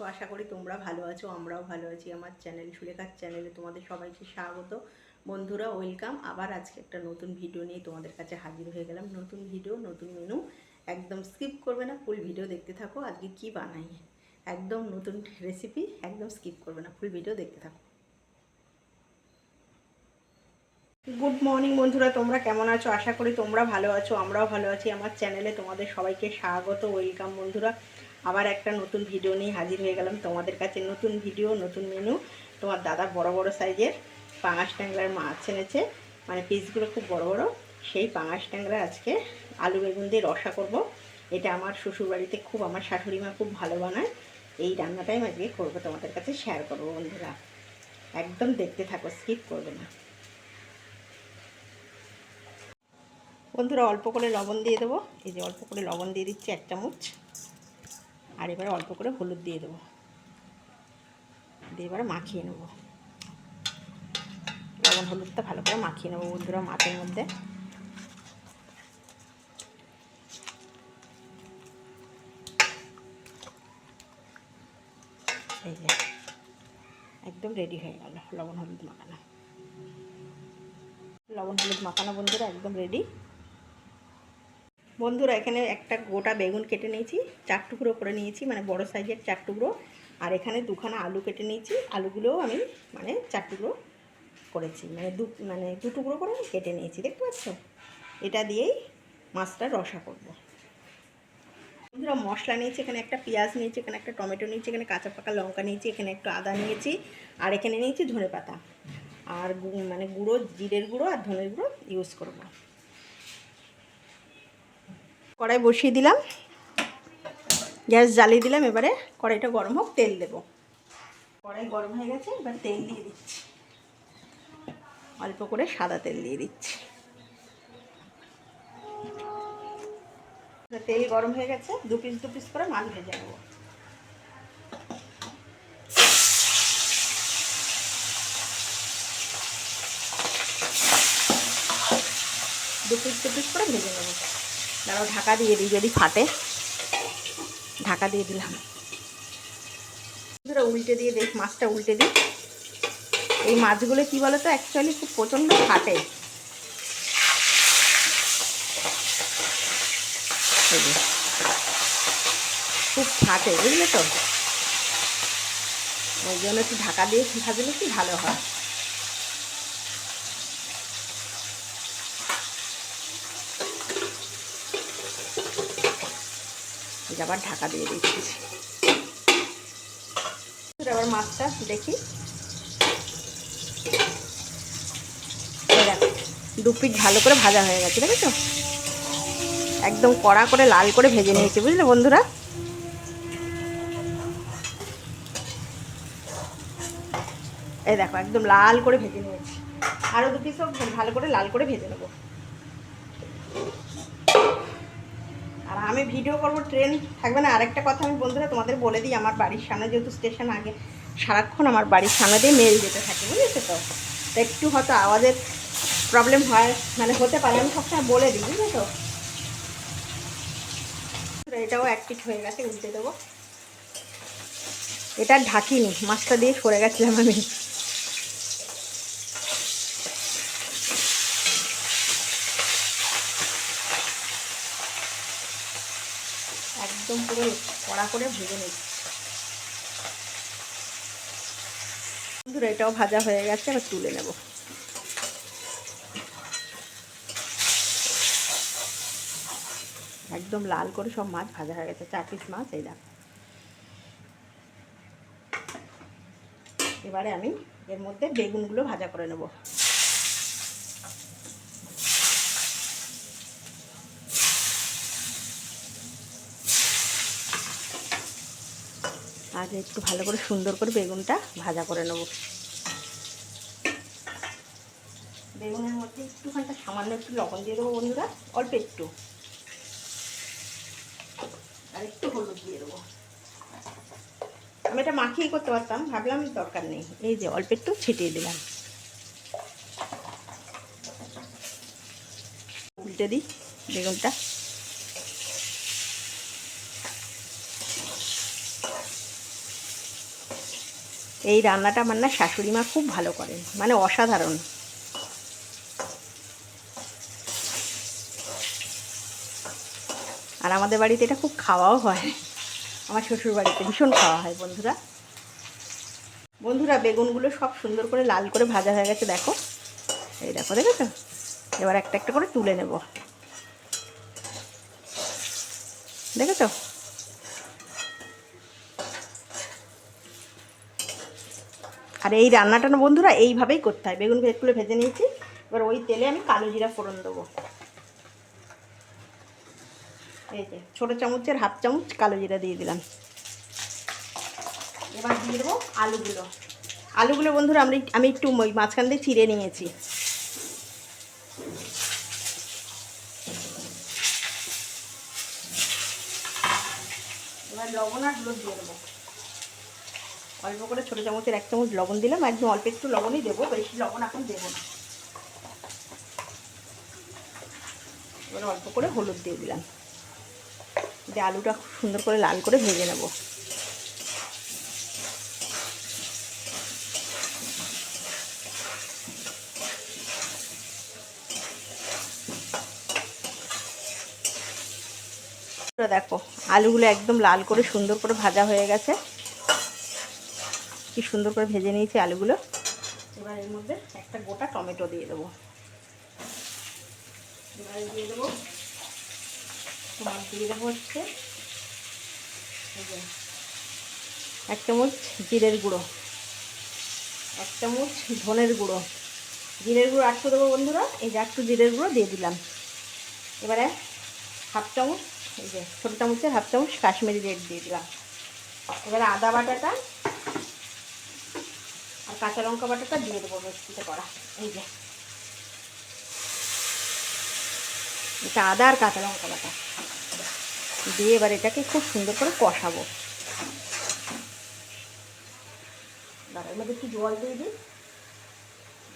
আছো আশা করি তোমরা ভালো আছো, আমরাও ভালো আছি। আমার চ্যানেল সুলেখার চ্যানেলে তোমাদের সবাইকে স্বাগত। বন্ধুরা ওয়েলকাম আবার আজকে একটা নতুন ভিডিও নিয়ে তোমাদের কাছে হাজির হয়ে গেলাম। নতুন ভিডিও নতুন মেনু একদম স্কিপ করবে না ফুল ভিডিও দেখতে থাকো। আজকে কি বানাই? একদম নতুন রেসিপি একদম স্কিপ করবে না ফুল ভিডিও দেখতে থাকো। গুড মর্নিং বন্ধুরা, তোমরা কেমন আছো? আশা করি তোমরা ভালো আছো, আমরাও ভালো আছি। আমার চ্যানেলে তোমাদের সবাইকে স্বাগত ওয়েলকাম বন্ধুরা। আবার একটা নতুন ভিডিও নিয়ে হাজির হয়ে গেলাম। তোমাদের কাছে নতুন ভিডিও নতুন মেনু তোমার দাদা বড় বড় সাইজের পাঙাশ ট্যাংরার মাছ এনেছে। মানে পিসগুলো খুব বড় বড়। সেই পাঙাশ ট্যাংরা আজকে আলু বেগুন দিয়ে রসা করব। এটা আমার শ্বশুরবাড়িতে খুব, আমার শাশুড়ি মা খুব ভালো বানায়। এই রান্নাটাই আমি আজকে করব, তোমাদের কাছে শেয়ার করব বন্ধুরা। একদম দেখতে থাকো স্কিপ করবে না। বন্ধুরা, অল্প করে লবণ দিয়ে দেবো। এই যে অল্প করে লবণ দিয়ে দিচ্ছি এক চামচ। আর এবারে অল্প করে হলুদ দিয়ে দেবো। দিয়ে এবারে মাখিয়ে নেব। লবণ, হলুদটা ভালো করে মাখিয়ে নেব বন্ধুরা মাছের মধ্যে। এই যে, একদম রেডি হয়ে গেল লবণ, হলুদ মাখানো। লবণ, হলুদ মাখানো বন্ধুরা একদম রেডি বন্ধুরা, এখানে একটা গোটা বেগুন কেটে নিয়েছি, চার টুকরো করে নিয়েছি মানে বড় সাইজের চার টুকরো। আর এখানে দুখানা আলু কেটে নিয়েছি, আলুগুলোও আমি মানে চার টুকরো করেছি মানে দু মানে দু টুকরো করে আমি কেটে নিয়েছি, দেখতে পাচ্ছ? এটা দিয়েই মাছটা রসা করব। বন্ধুরা, মশলা নিয়েছি, এখানে একটা পেঁয়াজ নিয়েছি, এখানে একটা টমেটো নিয়েছি, এখানে কাঁচা পাকা লঙ্কা নিয়েছি, এখানে একটু আদা নিয়েছি, আর এখানে নিয়েছি ধনে পাতা আর মানে গুঁড়ো, জিরের গুঁড়ো আর ধনের গুঁড়ো ইউজ করব। কড়াই বসিয়ে দিলাম। গ্যাস জ্বালিয়ে দিলাম, এবারে কড়াইটা গরম হোক, তেল দেব। কড়াই গরম হয়ে গেছে, এবার তেল দিয়ে দিচ্ছি। অল্প করে সাদা তেল দিয়ে দিচ্ছি। তেল গরম হয়ে গেছে, দু পিস দু পিস করে মাছ ভেজে নেব। দু পিস দু পিস করে ভেজে নেব। দাঁড়াও, ঢাকা দিয়ে দিই, যদি ফাটে। ঢাকা দিয়ে দিলাম। ধরো উল্টে দিয়ে দেখ, মাছটা উল্টে দিই। এই মাছগুলো কী বলো তো অ্যাকচুয়ালি খুব প্রচণ্ড ফাটে। খুব ফাটে, বুঝলে তো? ওই জন্য একটু ঢাকা দিয়ে ভাজলে কি ভালো হয়? আবার ঢাকা দিয়ে দিচ্ছি। আবার মাছটা দেখি। দু পিঠ ভালো করে ভাজা হয়ে গেছে, দেখেছ? একদম কড়া করে লাল করে ভেজে নিয়েছি, বুঝলে বন্ধুরা? এই দেখো, একদম লাল করে ভেজে নিয়েছি। আরও দু পিসও ভালো করে লাল করে ভেজে নেব। আর আমি ভিডিও করব ট্রেন থাকবে না। আরেকটা কথা আমি বন্ধুরা তোমাদের বলে দিই, আমার বাড়ির সামনে যেহেতু স্টেশন আগে সারাক্ষণ আমার বাড়ির সামনে দিয়ে মেল যেতে থাকে, বুঝেছ তো? তো একটু হয়তো আওয়াজের প্রবলেম হয় মানে হতে পারে, আমি সবসময় বলে দিই বুঝলে তো এটাও পিঠ হয়ে গেছে, উল্টে দেবো। এটা ঢাকিনি, মাছটা দিয়ে সরে গেছিলাম আমি। পুরো কড়া করে ভেজে নিচ্ছি। বন্ধুরা, এটাও ভাজা হয়ে গেছে, এবার তুলে নেব। একদম লাল করে সব মাছ ভাজা হয়ে গেছে, চার পিস মাছ, এই দেখো। এবারে আমি এর মধ্যে বেগুনগুলো ভাজা করে নেব। আর একটু ভালো করে সুন্দর করে বেগুনটা ভাজা করে নেব। বেগুনের মধ্যে একটুখানটা সামান্য একটু লবণ দিয়ে দেবো বন্ধুরা, অল্প একটু। আর একটু হলুদ দিয়ে দেবো। আমি এটা মাখিয়ে করতে পারতাম, ভাবলাম দরকার নেই। এই যে অল্প একটু ছিটিয়ে দিলাম। উল্টে দিই, বেগুনটা। এই রান্নাটা আমার না শাশুড়ি মা খুব ভালো করেন মানে অসাধারণ। আর আমাদের বাড়িতে এটা খুব খাওয়াও হয়, আমার শ্বশুর বাড়িতে ভীষণ খাওয়া হয় বন্ধুরা। বন্ধুরা, বেগুনগুলো সব সুন্দর করে লাল করে ভাজা হয়ে গেছে, দেখো। এই দেখো, দেখেছ? এবার একটা একটা করে তুলে নেব। দেখেছ? আর এই রান্নাটা না বন্ধুরা, এইভাবেই করতে হয়। বেগুন ভেজগুলো ভেজে নিয়েছি। এবার ওই তেলে আমি কালো জিরা ফোড়ন দেবো। এই যে, ছোটো চামচের হাফ চামচ কালো জিরা দিয়ে দিলাম। এবার দিয়ে দেবো আলুগুলো। আলুগুলো বন্ধুরা, আমি আমি একটু মাঝখান দিয়ে চিড়ে নিয়েছি। এবার লবণ আর দিয়ে দেবো। অল্প করে ছোটো চামচের এক চামচ লবণ দিলাম। একদম অল্প একটু লবণই দেবো, বেশি লবণ এখন দেবো না। এবার অল্প করে হলুদ দিয়ে দিলাম। দিয়ে আলুটা খুব সুন্দর করে লাল করে ভেজে নেব। দেখো, আলুগুলো একদম লাল করে সুন্দর করে ভাজা হয়ে গেছে। কি সুন্দর করে ভেজে নিয়েছি আলুগুলো। এবার এর মধ্যে একটা গোটা টমেটো দিয়ে দেবো। এবার দিয়ে দেবো দিয়ে দেবো হচ্ছে এক চামচ জিরের গুঁড়ো। এক চামচ ধনের গুঁড়ো। জিরের গুঁড়ো আটশো দেবো বন্ধুরা, এই যে একটু জিরের গুঁড়ো দিয়ে দিলাম। এবারে হাফ চামচ, এই যে ছোটো চামচের হাফ চামচ কাশ্মীরি রেড দিয়ে দিলাম। এবারে আদা বাটাটা কাঁচা লঙ্কা বাটাটা দিয়ে দেবো মিক্সিতে করা এই যে। এটা আদা আর কাঁচা লঙ্কা বাটা। দিয়ে এবার এটাকে খুব সুন্দর করে কষাবো। দাঁড়ার মধ্যে একটু জল দিয়ে দিই।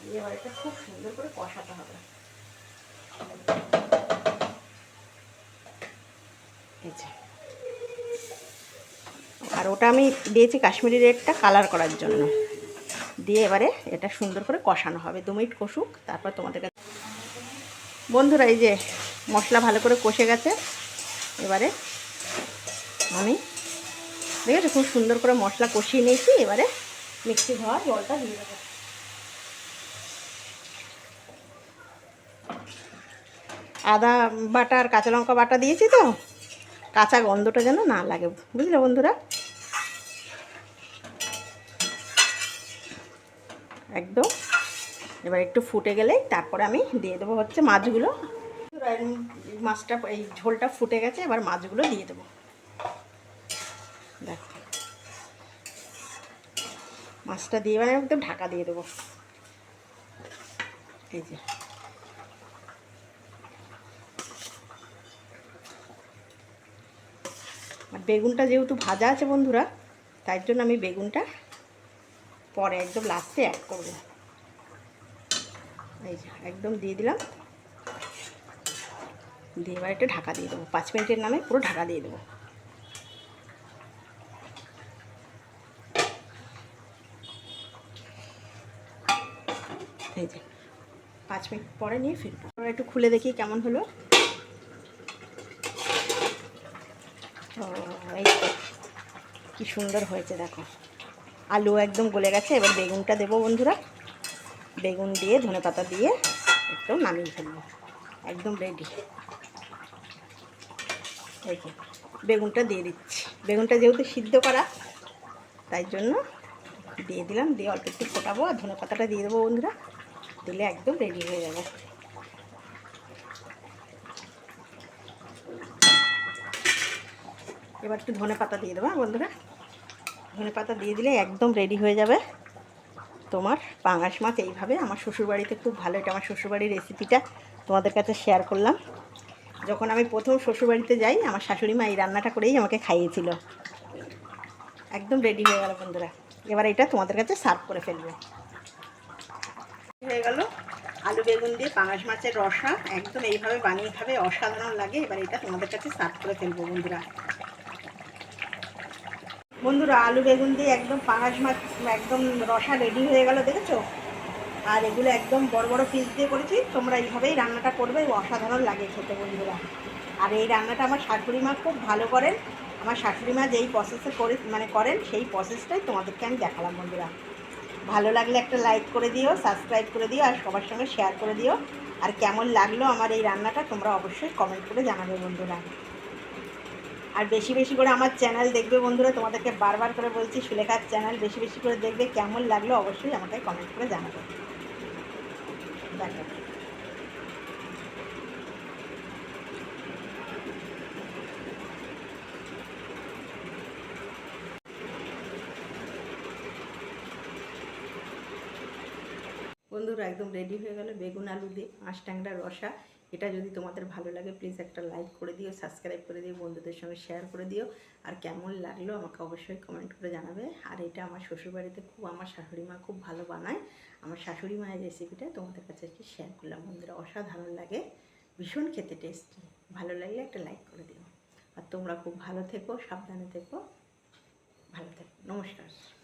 দিয়ে এবার এটা খুব সুন্দর করে কষাতে হবে। আর ওটা আমি দিয়েছি কাশ্মীরি রেডটা কালার করার জন্য। দিয়ে এবারে এটা সুন্দর করে কষানো হবে। দু মিনিট কষুক, তারপর তোমাদের কাছে বন্ধুরা, এই যে মশলা ভালো করে কষে গেছে। এবারে আমি দেখেছ খুব সুন্দর করে মশলা কষিয়ে নিয়েছি। এবারে মিক্সি ধোয়া জলটা দিয়ে দেবো। আদা বাটা আর কাঁচা লঙ্কা বাটা দিয়েছি তো? কাঁচা গন্ধটা যেন না লাগে। বুঝলে বন্ধুরা? একদম। এবার একটু ফুটে গেলেই তারপরে আমি দিয়ে দেবো হচ্ছে মাছগুলো। মাছটা, এই ঝোলটা ফুটে গেছে, এবার মাছগুলো দিয়ে দেবো। দেখো। মাছটা দিয়ে মানে একদম ঢাকা দিয়ে দেবো। এই যে। আর বেগুনটা যেহেতু ভাজা আছে বন্ধুরা, তাই জন্য আমি বেগুনটা পরে একদম লাস্টে অ্যাড করব। এই যে, একদম দিয়ে দিলাম। দিয়ে এবার একটু ঢাকা দিয়ে দেবো। পাঁচ মিনিটের নামে পুরো ঢাকা দিয়ে দেবো। এই যে, পাঁচ মিনিট পরে নিয়ে ফিরবো। একটু খুলে দেখি কেমন হলো। এই কি সুন্দর হয়েছে, দেখো। আলু একদম গলে গেছে, এবার বেগুনটা দেবো বন্ধুরা। বেগুন দিয়ে, ধনে পাতা দিয়ে একটু নামিয়ে ফেলব। একদম রেডি এই বেগুনটা দিয়ে দিচ্ছি। বেগুনটা যেহেতু সিদ্ধ করা, তাই জন্য দিয়ে দিলাম। দিয়ে অল্প একটু ফোটাবো আর ধনে পাতাটা দিয়ে দেবো বন্ধুরা। দিলে একদম রেডি হয়ে যাবে। এবার একটু ধনে পাতা দিয়ে দেবো হ্যাঁ বন্ধুরা? ধনে পাতা দিয়ে দিলে একদম রেডি হয়ে যাবে। তোমার পাঙাশ মাছ এইভাবে আমার শ্বশুরবাড়িতে খুব ভালো, এটা আমার শ্বশুরবাড়ির রেসিপিটা তোমাদের কাছে শেয়ার করলাম। যখন আমি প্রথম শ্বশুরবাড়িতে যাই, আমার শাশুড়ি মা এই রান্নাটা করেই আমাকে খাইয়েছিল। একদম রেডি হয়ে গেল বন্ধুরা। এবার এটা তোমাদের কাছে সার্ভ করে ফেলবে। হয়ে গেল আলু বেগুন দিয়ে পাঙাশ মাছের রসা। একদম এইভাবে বানিয়ে খাবে, অসাধারণ লাগে। এবার এটা তোমাদের কাছে সার্ভ করে ফেলব বন্ধুরা। বন্ধুরা, আলু বেগুন দিয়ে একদম পাঙাশ মাছ, একদম রসা রেডি হয়ে গেল, দেখেছ? আর এগুলো একদম বড় বড় পিস দিয়ে করেছি, তোমরা এইভাবেই রান্নাটা করবে, অসাধারণ লাগে খেতে বন্ধুরা। আর এই রান্নাটা আমার শাশুড়ি মা খুব ভালো করেন। আমার শাশুড়ি মা যেই প্রসেসে করে মানে করেন, সেই প্রসেসটাই তোমাদেরকে আমি দেখালাম বন্ধুরা। ভালো লাগলে একটা লাইক করে দিও সাবস্ক্রাইব করে দিও, আর সবার সঙ্গে শেয়ার করে দিও। আর কেমন লাগল আমার এই রান্নাটা, তোমরা অবশ্যই কমেন্ট করে জানাবে বন্ধুরা। আর বেশি বেশি করে আমার চ্যানেল দেখবে বন্ধুরা। তোমাদেরকে বারবার করে বলছি, সুলেখার চ্যানেল বেশি বেশি করে দেখবে। কেমন লাগল অবশ্যই আমাকে কমেন্ট করে জানাবে। বন্ধুরা, একদম রেডি হয়ে গেল বেগুন আলু দিয়ে, মাছ ট্যাংরা রসা। এটা যদি তোমাদের ভালো লাগে প্লিজ একটা লাইক করে দিও সাবস্ক্রাইব করে দিও, বন্ধুদের সঙ্গে শেয়ার করে দিও। আর কেমন লাগল আমাকে অবশ্যই কমেন্ট করে জানাবে। আর এটা আমার শ্বশুরবাড়িতে খুব, আমার শাশুড়ি মা খুব ভালো বানায়। আমার শাশুড়ি মায়ের রেসিপিটা তোমাদের কাছে একটু শেয়ার করলাম। বন্ধুরা, অসাধারণ লাগে। ভীষণ খেতে টেস্টি ভালো লাগলে একটা লাইক করে দিও। আর তোমরা খুব ভালো থেকো, সাবধানে থেকো। ভালো থেকো। নমস্কার।